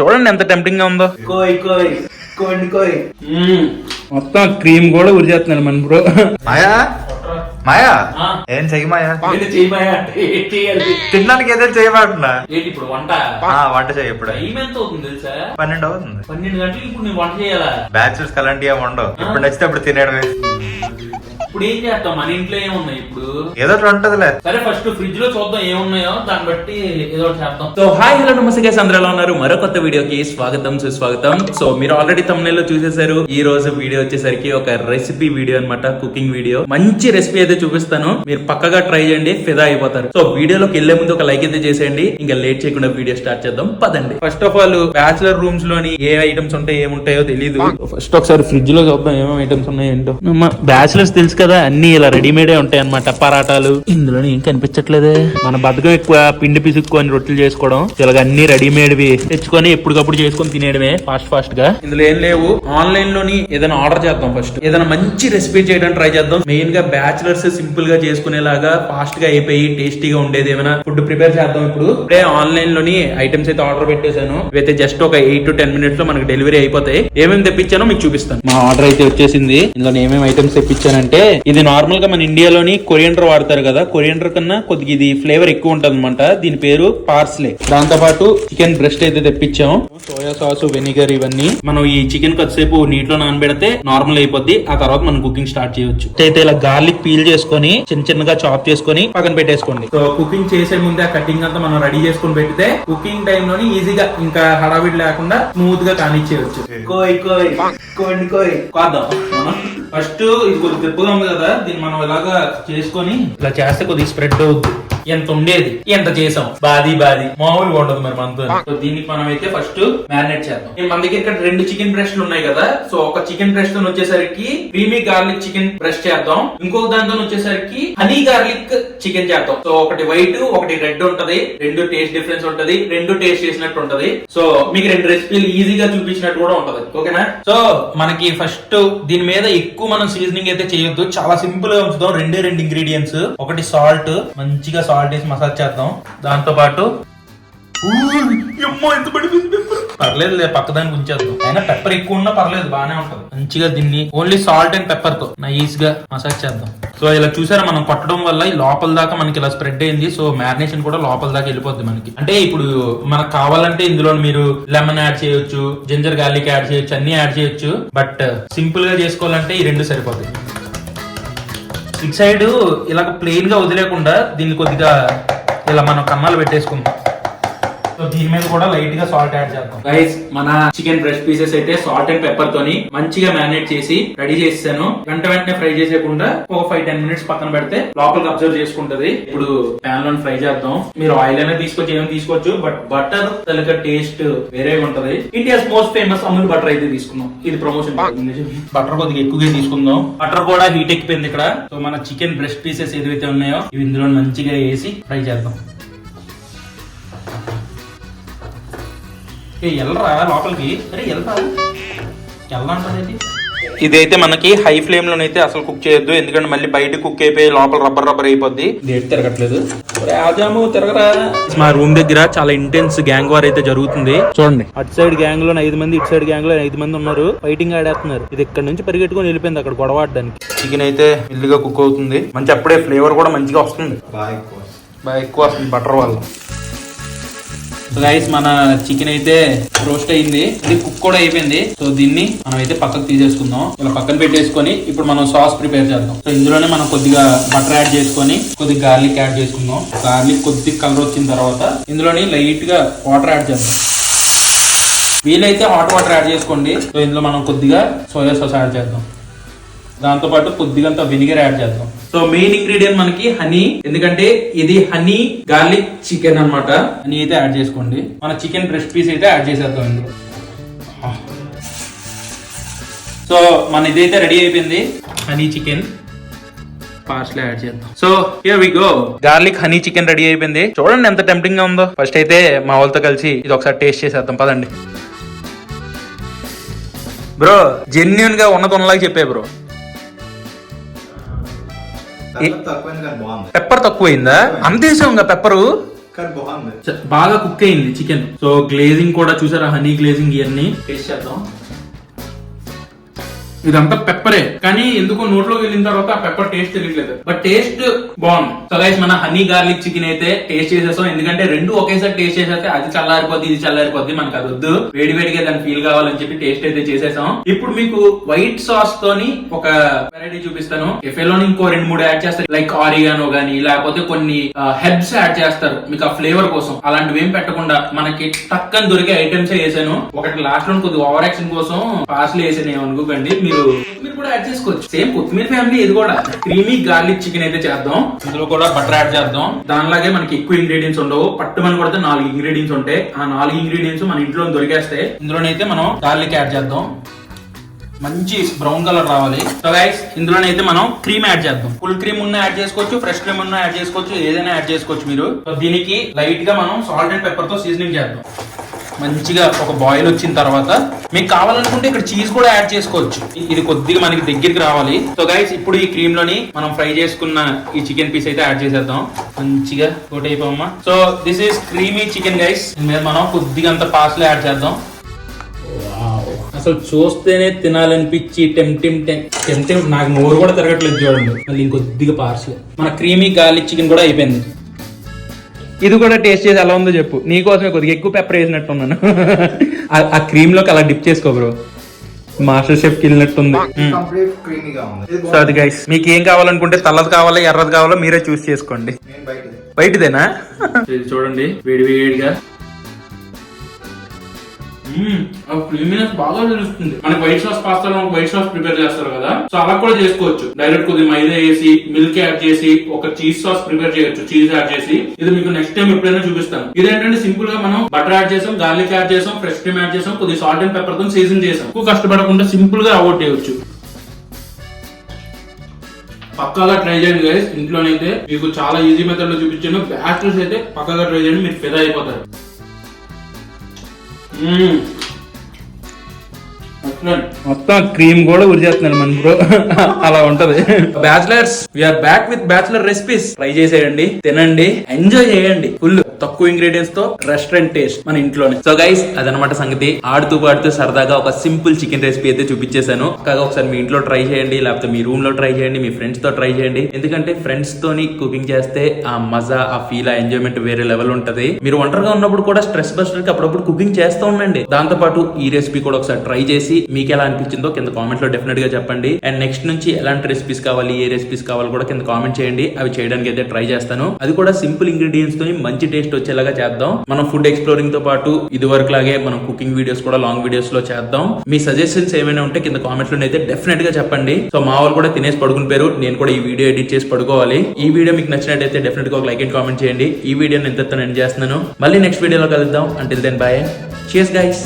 చూడండి ఎంత టెంప్టింగ్గా ఉందో. కోయ్ కోయ్ కోండి కోయ్ మొత్తం క్రీమ్ కూడా ఉరిచేస్తున్నాడు మన బ్రో. మాయా? మాయా? ఆ. ఏం చెయ్యి మాయా? తినడానికి ఏదైనా చేయమంటున్నా ఏంటి ఇప్పుడు వంట? ఆ, వంట చెయ్యి ఇప్పుడు. పన్నెండు అవుతుంది. పన్నెండు గంటలకు ఇప్పుడు వంట చేయాలా? బ్యాచులర్స్ అలాంటివి ఉండవు. ఇప్పుడు నచ్చితే అప్పుడు తినేయడమే. ఇప్పుడు ఏం చేస్తాం? మన ఇంట్లో ఏమున్నాయి ఇప్పుడు? ఏదో ఉంటదిలే. సరే ఫస్ట్ ఫ్రిడ్జ్లో చూద్దాం ఏమున్నాయో దాన్ని బట్టి ఏదో చేద్దాం. సో హాయ్ హలో నమస్తే అందరూ ఎలా ఉన్నారు? మరో కొత్త వీడియోకి స్వాగతం సుస్వాగతం. సో మీరు ఆల్రెడీ తమిళలో చూసేశారు. ఈ రోజు వీడియో వచ్చేసరికి ఒక రెసిపీ వీడియో అన్నమాట కుకింగ్ వీడియో మంచి రెసిపీ అయితే చూపిస్తాను. మీరు పక్కగా ట్రై చేయండి ఫిదా అయిపోతారు. సో వీడియోలోకి వెళ్ళే ముందు ఒక లైక్ అయితే చేసేయండి. ఇంకా లేట్ చేయకుండా వీడియో స్టార్ట్ చేద్దాం. పదండి. ఫస్ట్ ఆఫ్ ఆల్ బ్యాచులర్ రూమ్స్లోని ఏ ఐటమ్స్ ఉంటాయి ఏముంటాయో తెలియదు ఫస్ట్ ఒకసారి ఫ్రిడ్జ్లో చూద్దాం ఏమేమి ఐటమ్స్ ఉన్నాయో ఏంటో. బ్యాచులర్స్ తెలుసు కదా అన్ని ఇలా రెడీమేడే ఉంటాయి అనమాట పరాటాలు. ఇందులో ఏం కనిపించట్లేదే? మన బతకం ఎక్కువ పిండి పిసుక్కొని రొట్టెలు చేసుకోవడం. ఇలాగ అన్ని రెడీమేడ్ వి తెచ్చుకొని ఎప్పటికప్పుడు చేసుకొని తినేయడమే ఫాస్ట్ ఫాస్ట్గా. ఇందులో ఏం లేవు. ఆన్లైన్లోని ఏదైనా ఆర్డర్ చేద్దాం ఫస్ట్ ఏదైనా మంచి రెసిపీ చేయడానికి ట్రై చేద్దాం. మెయిన్గా బ్యాచులర్స్ సింపుల్గా చేసుకునేలాగా ఫాస్ట్గా అయిపోయి టేస్టీగా ఉండేది ఏమైనా ఫుడ్ ప్రిపేర్ చేద్దాం ఇప్పుడు. ఇప్పుడే ఆన్లైన్లోని ఐటమ్స్ అయితే ఆర్డర్ పెట్టేశాను. ఇవైతే జస్ట్ ఒక ఎయిట్ టు టెన్ మినిట్స్లో మనకి డెలివరీ అయిపోతాయి. ఏమేమి తెప్పించానో మీకు చూపిస్తాను. మా ఆర్డర్ అయితే వచ్చేసింది. ఇందులో ఏమేమి ఐటమ్స్ తెప్పించానంటే ఇది నార్మల్గా మన ఇండియాలోని కొరియండర్ వాడతారు కదా కొరియండర్ కన్నా కొద్దిగా ఇది ఫ్లేవర్ ఎక్కువ ఉంటది అనమాట దీని పేరు పార్స్లే దాంతో పాటు చికెన్ బ్రెస్ట్ అయితే తెప్పించాం సోయా సాస్ వెనిగర్ ఇవన్నీ. మనం ఈ చికెన్ కొద్దిసేపు నీటిలో నానబెడితే నార్మల్ అయిపోద్ది. ఆ తర్వాత మనం కుకింగ్ స్టార్ట్ చేయొచ్చు. అయితే ఇలా గార్లిక్ పీల్ చేసుకొని చిన్న చిన్నగా చాప్ చేసుకొని పక్కన పెట్టేసుకోండి. సో కుకింగ్ చేసే ముందే ఆ కటింగ్ అంతా మనం రెడీ చేసుకొని పెడితే కుకింగ్ టైం లోని ఈజీగా ఇంకా హడావిడి లేకుండా స్మూత్గా కానిచ్చేయచ్చు. కోయ్ కోయ్ కోండి కోయ్ కాద్దాం. ఫస్ట్ ఇది కొద్దిగా దెబ్బగా ఉంది కదా దీన్ని మనం ఇలాగా చేసుకొని ఇలా చేస్తే కొద్దిగా స్ప్రెడ్ అవుద్ది. ఎంత ఉండేది ఎంత చేసాం? బాది బాది. మామూలుగా ఉండదు మరి మనతో సో దీనికి మనం అయితే ఫస్ట్ మ్యారినేట్ చేద్దాం. మన దగ్గర ఇక్కడ రెండు చికెన్ బ్రెస్ట్లు ఉన్నాయి కదా. సో ఒక చికెన్ బ్రెస్ట్తో వచ్చేసరికి క్రీమీ గార్లిక్ చికెన్ బ్రెస్ట్ చేద్దాం. ఇంకొక దాంతో వచ్చేసరికి హనీ గార్లిక్ చికెన్ చేద్దాం. సో ఒకటి వైట్ ఒకటి రెడ్ ఉంటది. రెండు టేస్ట్ డిఫరెన్స్ ఉంటది. రెండు టేస్ట్ చేసినట్టు ఉంటది. సో మీకు రెండు రెసిపీలు ఈజీగా చూపించినట్టు కూడా ఉంటది. ఓకేనా? సో మనకి ఫస్ట్ దీని మీద ఎక్కువ మనం సీజనింగ్ అయితే చేయొద్దు. చాలా సింపుల్గా ఉంచుదాం. రెండే రెండు ఇంగ్రీడియంట్స్. ఒకటి సాల్ట్. మంచిగా సాల్ట్ వేసి మసాజ్ చేద్దాం. దాంతో పాటు ఎంత పర్లేదు పక్కదానికి ఉంచేద్దాం. అయినా పెప్పర్ ఎక్కువ ఉన్నా పర్లేదు బాగానే ఉంటది. మంచిగా దీన్ని ఓన్లీ సాల్ట్ అండ్ పెప్పర్తో నైస్గా మసాజ్ చేద్దాం. సో ఇలా చూసారా మనం కొట్టడం వల్ల ఈ లోపల దాకా మనకి ఇలా స్ప్రెడ్ అయింది. సో మ్యారినేషన్ కూడా లోపల దాకా వెళ్ళిపోద్ది మనకి. అంటే ఇప్పుడు మనకు కావాలంటే ఇందులో మీరు లెమన్ యాడ్ చేయొచ్చు జింజర్ గార్లిక్ యాడ్ చేయొచ్చు అన్ని యాడ్ చేయొచ్చు. బట్ సింపుల్గా చేసుకోవాలంటే ఈ రెండు సరిపోతాయి. ఇటు సైడ్ ఇలా ప్లెయిన్గా వదిలేకుండా దీన్ని కొద్దిగా ఇలా మనం కన్నాలు పెట్టేసుకుందాం. సో దీని మీద కూడా లైట్గా సాల్ట్ యాడ్ చేద్దాం. గైస్ మన చికెన్ బ్రెస్ట్ పీసెస్ అయితే సాల్ట్ అండ్ పెప్పర్ తోని మంచిగా మ్యారినేట్ చేసి రెడీ చేసాను వెంట వెంటనే ఫ్రై చేసేయకుండా ఒక ఫైవ్ టెన్ మినిట్స్ పక్కన పెడితే లోపలికి అబ్జర్వ్ చేసుకుంటది. ఇప్పుడు ప్యాన్లో ఫ్రై చేద్దాం. మీరు ఆయిల్ అయినా తీసుకొచ్చి ఏమైనా తీసుకోవచ్చు బట్ బటర్ తలక టేస్ట్ వేరేగా ఉంటది. India's most famous Amul butter అయితే తీసుకుందాం. ఇది ప్రమోషన్ బటర్ కొద్దిగా ఎక్కువగా తీసుకుందాం. బటర్ కూడా హీట్ ఎక్కిపోయింది ఇక్కడ. సో మన చికెన్ బ్రెస్ట్ పీసెస్ ఏదైతే ఉన్నాయో ఇవి ఇందులో మంచిగా వేసి ఫ్రై చేద్దాం. ఏ ఎల్లరా లోపలికి? అరే ఎల్లరా ఎల్లంటది ఇదైతే మనకి హై ఫ్లేమ్ లోనైతే అసలు కుక్ చేయొద్దు. ఎందుకంటే మళ్ళీ బయట కుక్ అయిపోయి లోపల రబ్బర్ రబ్బర్ అయిపోద్ది. తిరగట్లేదు. ఆజాము తిరగరా. మా రూమ్ దగ్గర చాలా ఇంటెన్స్ గ్యాంగ్ వార్ అయితే జరుగుతుంది. చూడండి. అటు సైడ్ గ్యాంగ్లో ఐదు మంది ఇటు సైడ్ గ్యాంగ్లో ఐదు మంది ఉన్నారు. ఫైటింగ్ ఆడేస్తున్నారు. ఇది ఇక్కడ నుంచి పరిగెట్టుకొని వెళ్ళిపోయింది అక్కడ గొడవ ఆడడానికి. చికెన్ అయితే ఇల్లుగా కుక్ అవుతుంది. మంచి అప్పుడే ఫ్లేవర్ కూడా మంచిగా వస్తుంది. బాగా ఎక్కువ బాగా ఎక్కువ వస్తుంది బటర్ వల్ల. సో గైస్ మన చికెన్ అయితే రోస్ట్ అయింది. ఇది కుక్ కూడా అయిపోయింది. సో దీన్ని మనం అయితే పక్కకు తీసేసుకుందాం. ఇలా పక్కన పెట్టేసుకొని ఇప్పుడు మనం సాస్ ప్రిపేర్ చేద్దాం. సో ఇందులోనే మనం కొద్దిగా బటర్ యాడ్ చేసుకొని కొద్దిగా గార్లిక్ యాడ్ చేసుకుందాం. గార్లిక్ కొద్దిగా కలర్ వచ్చిన తర్వాత ఇందులోని లైట్గా వాటర్ యాడ్ చేద్దాం. వీలైతే హాట్ వాటర్ యాడ్ చేసుకోండి. సో ఇందులో మనం కొద్దిగా సోయా సాస్ యాడ్ చేద్దాం. దాంతో పాటు కొద్దిగంత వెనిగర్ యాడ్ చేద్దాం. సో మెయిన్ ఇంగ్రీడియంట్ మనకి హనీ ఎందుకంటే ఇది హనీ గార్లిక్ చికెన్ అన్నమాట. హనీ అయితే యాడ్ చేసుకోండి. మన చికెన్ బ్రెస్ట్ పీస్ అయితే యాడ్ చేసేద్దాం ఇందులో. సో మన ఇదైతే రెడీ అయిపోయింది. హనీ చికెన్ పార్స్లో యాడ్ చేద్దాం. So here we go garlic honey chicken ready అయిపోయింది. చూడండి ఎంత టెంప్టింగ్గా ఉందో. ఫస్ట్ అయితే మా వాళ్ళతో కలిసి ఇది ఒకసారి టేస్ట్ చేసేద్దాం. పదండి. బ్రో జెన్యున్గా ఉన్నది ఉన్నలాగా చెప్పే బ్రో పెప్పర్ తక్కువైందా? అంత వేసాం పెప్పరు? బాగా కుక్ అయింది చికెన్. సో గ్లేజింగ్ కూడా చూసారా? హనీ గ్లేజింగ్ ఇవన్నీ టేస్ట్ చేద్దాం. ఇదంతా పెప్పరే. కానీ ఎందుకో నోట్లోకి వెళ్ళిన తర్వాత ఆ పెప్పర్ టేస్ట్ తెలియట్లేదు. బట్ టేస్ట్ బాగుంది. సో గైస్ మన హనీ గార్లిక్ చికెన్ అయితే టేస్ట్ చేసేస్తాం ఎందుకంటే రెండు ఒకేసారి టేస్ట్ చేసేస్తే అది చల్లారిపోద్ది ఇది చల్లారిపోద్ది మనకు అది వద్దు. వేడి వేడిగా దాని ఫీల్ కావాలని చెప్పి టేస్ట్ అయితే చేసేసాం. ఇప్పుడు మీకు వైట్ సాస్ తోని ఒక వెరైటీ చూపిస్తాను. ఎఫెలోని ఇంకో రెండు మూడు యాడ్ చేస్తారు. లైక్ ఆరిగానో గానీ లేకపోతే కొన్ని హెర్బ్స్ యాడ్ చేస్తారు. మీకు ఆ ఫ్లేవర్ కోసం. అలాంటివి ఏం పెట్టకుండా మనకి టక్కని దొరికే ఐటమ్స్ వేసాను. ఒకటి లాస్ట్లో కొద్దిగా ఓవర్ యాక్షన్ కోసం పార్సల్ వేసాను. అనుకోకండి మీరు మీరు కూడా యాడ్ చేసుకోవచ్చు. సేమ్ కొత్తిమీర ఫ్యామిలీ ఇది కూడా. క్రీమీ గార్లిక్ చికెన్ అయితే చేద్దాం. ఇందులో కూడా బటర్ యాడ్ చేద్దాం. దానిలాగే మనకి ఎక్కువ ఇంగ్రీడియంట్స్ ఉండవు. పట్టుమని కొడితే నాలుగు ఇంగ్రీడియంట్స్ ఉంటాయి. ఆ నాలుగు ఇంగ్రీడియంట్స్ మన ఇంట్లో దొరికేస్తాయి. ఇందులోనైతే మనం గార్లిక్ యాడ్ చేద్దాం. మంచి బ్రౌన్ కలర్ రావాలి. సో గైస్ ఇందులోనైతే మనం క్రీమ్ యాడ్ చేద్దాం. ఫుల్ క్రీమ్ ఉన్న యాడ్ చేసుకోవచ్చు ఫ్రెష్ క్రీమ్ ఉన్న యాడ్ చేసుకోవచ్చు ఏదైనా యాడ్ చేసుకోవచ్చు మీరు. దీనికి లైట్గా మనం సాల్ట్ అండ్ పెప్పర్తో సీజనింగ్ చేద్దాం. మంచిగా ఒక బాయిల్ వచ్చిన తర్వాత మీకు కావాలనుకుంటే ఇక్కడ చీజ్ కూడా యాడ్ చేసుకోవచ్చు. ఇది కొద్దిగా మనకి దగ్గరికి రావాలి. సో గైస్ ఇప్పుడు ఈ క్రీమ్లోని మనం ఫ్రై చేసుకున్న ఈ చికెన్ పీస్ అయితే యాడ్ చేసేద్దాం. మంచిగా coat అయిపోమ్మా so this is creamy chicken guys మీద మనం కొద్దిగా అంత పాస్లో యాడ్ చేద్దాం. అసలు చూస్తేనే తినాలనిపించి టెంప్టింగ్ టెంప్టింగ్ నాకు నోరు కూడా తిరగట్లేదు చూడండి. మళ్ళీ ఇంకొద్దిగా పార్సల్ మన క్రీమీ గార్లిక్ చికెన్ కూడా అయిపోయింది. ఇది కూడా టేస్ట్ చేసి ఎలా ఉందో చెప్పు. నీకోసమే కొద్దిగా ఎక్కువ పెప్పర్ వేసినట్టున్నాను. ఆ- ఆ క్రీమ్లోకి అలా డిప్ చేసుకో బ్రో మాస్టర్ షెఫ్కి వెళ్ళినట్టుంది. కంప్లీట్ క్రీమీగా ఉంది. ఇది సో అది గైస్ మీకు ఏం కావాలనుకుంటే తెల్లది కావాలా ఎర్రది కావాలో మీరే చూస్ చేసుకోండి. బయటదేనా? ఇది చూడండి వేడి వేడిగా క్రీమీనెస్ బాగా తెలుస్తుంది. మనకి వైట్ సాస్ పాస్తాలో వైట్ సాస్ ప్రిపేర్ చేస్తారు కదా. సో అలా కూడా చేసుకోవచ్చు. డైరెక్ట్ కొద్దిగా మైదా వేసి మిల్క్ యాడ్ చేసి ఒక చీజ్ సాస్ ప్రిపేర్ చేయొచ్చు. చీజ్ యాడ్ చేసి. ఇది మీకు నెక్స్ట్ టైం ఎప్పుడైనా చూపిస్తాను. ఇదేంటంటే సింపుల్గా మనం బటర్ యాడ్ చేసాం గార్లిక్ యాడ్ చేసాం ఫ్రెష్ క్రీమ్ యాడ్ చేసాం కొద్దిగా సాల్ట్ అండ్ పెప్పర్తో సీజన్ చేసాం. ఎక్కువ కష్టపడకుండా సింపుల్గా అవాయిడ్ చేయొచ్చు. పక్కాగా ట్రై చేయండి గైస్ ఇంట్లోనైతే మీకు చాలా ఈజీ మెథడ్లో చూపించాను. బ్యాచలర్స్ అయితే పక్కాగా ట్రై చేయండి. మీరు ఫిదా అయిపోతారు. 嗯。మొత్తం క్రీమ్ కూడా ఉరిచేస్తున్నాను మన బ్రో అలా ఉంటది. Bachelors we're back with bachelor recipes try చేసేయండి తినండి ఎంజాయ్ చేయండి. ఫుల్ తక్కువ ఇంగ్రీడియంట్స్తో రెస్టారెంట్ టేస్ట్ మన ఇంట్లోనే. సో గైస్ అదనమాట సంగతి. ఆడుతూ పాడుతూ సరదాగా ఒక సింపుల్ చికెన్ రెసిపీ అయితే చూపించేశాను. కాగా ఒకసారి మీ ఇంట్లో ట్రై చేయండి లేకపోతే మీ రూమ్లో ట్రై చేయండి మీ ఫ్రెండ్స్తో ట్రై చేయండి. ఎందుకంటే ఫ్రెండ్స్ తోని కుకింగ్ చేస్తే ఆ మజా ఆ ఫీల్ ఆ ఎంజాయ్మెంట్ వేరే లెవెల్ ఉంటది. మీరు ఒంటరిగా ఉన్నప్పుడు కూడా స్ట్రెస్ బస్టర్కి అప్పుడప్పుడు కుకింగ్ చేస్తూ ఉండండి. దాంతో పాటు ఈ రెసిపీ కూడా ఒకసారి ట్రై చేసి మీకు ఎలా అనిపించిందో కింద కామెంట్లో డెఫినెట్గా చెప్పండి. అండ్ నెక్స్ట్ నుంచి ఎలాంటి రెసిపీస్ కావాలి ఏ రెసిపీస్ కావాలి కూడా కింద కామెంట్ చేయండి. అవి చేయడానికి అయితే ట్రై చేస్తాను. అది కూడా సింపుల్ ఇంగ్రీడియంట్స్తో మంచి టేస్ట్ వచ్చేలాగా చేద్దాం. మనం ఫుడ్ ఎక్స్ప్లోరింగ్తో పాటు ఇది వరకు లాగే మనం కుకింగ్ వీడియోస్ కూడా లాంగ్ వీడియోస్లో చేద్దాం. మీ సజెషన్స్ ఏమైనా ఉంటే కింద కామెంట్లో అయితే డెఫినెట్గా చెప్పండి. సో మా వాళ్ళు కూడా తినేసి పడుకుని పేరు నేను కూడా ఈ వీడియో ఎడిట్ చేసి పడుకోవాలి. ఈ వీడియో మీకు నచ్చినట్టయితే డెఫినెట్గా ఒక లైక్ అండ్ కామెంట్ చేయండి. ఈ వీడియోని ఎంత ఎండ్ చేస్తున్నాను. మళ్ళీ నెక్స్ట్ వీడియోలో కలుద్దాం. అంటిల్ దెన్ బాయ్ చేస్ గైస్